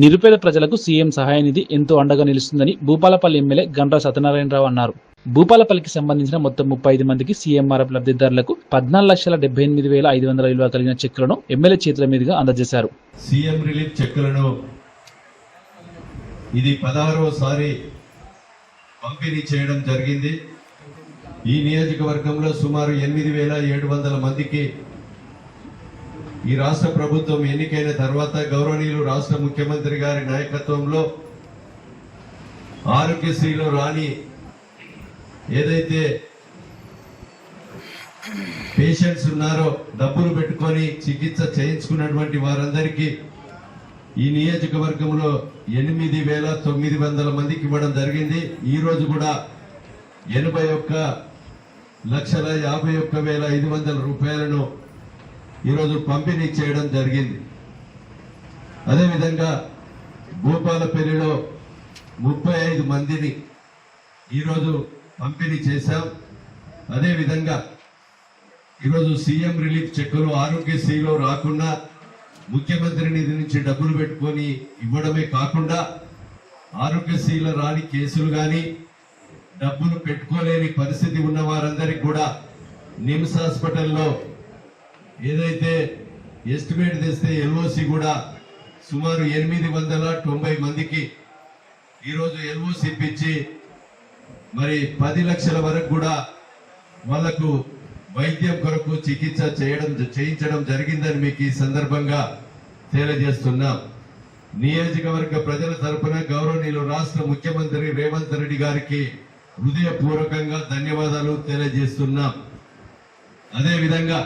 నిరుపేద ప్రజలకు సీఎం సహాయ నిధి ఎంతో అండగా నిలుస్తుందని భూపాలపల్లి ఎమ్మెల్యే గండ్ర సత్యనారాయణరావు అన్నారు. భూపాలపల్లికి సంబంధించిన మొత్తం ముప్పై ఐదు మందికి సీఎంఆర్ఎఫ్ లబ్ధిదారులకు పద్నాలుగు లక్షల డెబ్బై ఎనిమిది వేల ఐదు వందల విలువ కలిగిన చెక్కులను ఎమ్మెల్యే చేతుల మీదుగా అందజేశారు. సీఎం రిలీఫ్ చెక్కులను ఇది పదహారోసారి పంపిణీ చేయడం జరిగింది. ఈ నియోజకవర్గంలో సుమారు ఎనిమిది వేల ఏడు వందల మందికి ఈ రాష్ట్ర ప్రభుత్వం ఎన్నికైన తర్వాత గౌరవనీయులు రాష్ట్ర ముఖ్యమంత్రి గారి నాయకత్వంలో ఆరోగ్యశ్రీలో రాని ఏదైతే పేషెంట్స్ ఉన్నారో డబ్బులు పెట్టుకొని చికిత్స చేయించుకున్నటువంటి వారందరికీ ఈ నియోజకవర్గంలో ఎనిమిది వేల తొమ్మిది వందల మందికి ఇవ్వడం జరిగింది. ఈరోజు కూడా ఎనభై ఒక్క లక్షల యాభై ఒక్క వేల ఐదు వందల రూపాయలను ఈరోజు పంపిణీ చేయడం జరిగింది. అదేవిధంగా భూపాలపల్లిలో ముప్పై ఐదు మందిని ఈరోజు పంపిణీ చేశాం. అదేవిధంగా ఈరోజు సీఎం రిలీఫ్ చెక్కులు ఆరోగ్యశ్రీలో రాకుండా ముఖ్యమంత్రి నిధి నుంచి డబ్బులు పెట్టుకొని ఇవ్వడమే కాకుండా ఆరోగ్యశ్రీలో రాని కేసులు కానీ డబ్బులు పెట్టుకోలేని పరిస్థితి ఉన్న వారందరికీ కూడా నిమ్స్ హాస్పిటల్లో ఏదైతే ఎస్టిమేట్ తెస్తే ఎల్ఓసి కూడా సుమారు ఎనిమిది వందల తొంభై మందికి ఈరోజు ఎల్ఓసి ఇప్పించి మరి పది లక్షల వరకు కూడా వాళ్ళకు వైద్యం కొరకు చికిత్స చేయడం చేయించడం జరిగిందని మీకు ఈ సందర్భంగా తెలియజేస్తున్నాం. నియోజకవర్గ ప్రజల తరపున గౌరవనీయులు రాష్ట్ర ముఖ్యమంత్రి రేవంత్ రెడ్డి గారికి హృదయపూర్వకంగా ధన్యవాదాలు తెలియజేస్తున్నాం. అదేవిధంగా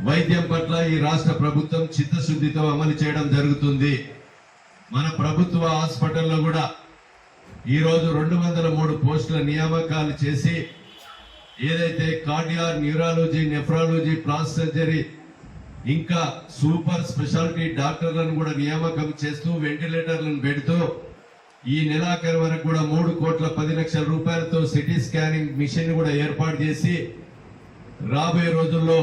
వైద్యం పట్ల ఈ రాష్ట్ర ప్రభుత్వం చిత్తశుద్ధితో అమలు చేయడం జరుగుతుంది. మన ప్రభుత్వ హాస్పిటల్లో కూడా ఈరోజు రెండు వందల మూడు పోస్టుల నియామకాలు చేసి ఏదైతే కార్డియార్ న్యూరాలజీ నెఫ్రాలజీ ప్లాస్ సర్జరీ ఇంకా సూపర్ స్పెషాలిటీ డాక్టర్లను కూడా నియామకం చేస్తూ వెంటిలేటర్లను పెడుతూ ఈ నెలాఖరు వరకు కూడా మూడు కోట్ల పది లక్షల రూపాయలతో సిటీ స్కానింగ్ మిషన్ కూడా ఏర్పాటు చేసి రాబోయే రోజుల్లో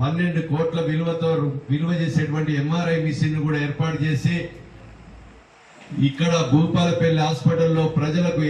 పన్నెండు కోట్ల విలువతో విలువ చేసేటువంటి ఎంఆర్ఐ మిషన్ కూడా ఏర్పాటు చేసి ఇక్కడ భూపాలపల్లి హాస్పిటల్లో ప్రజలకు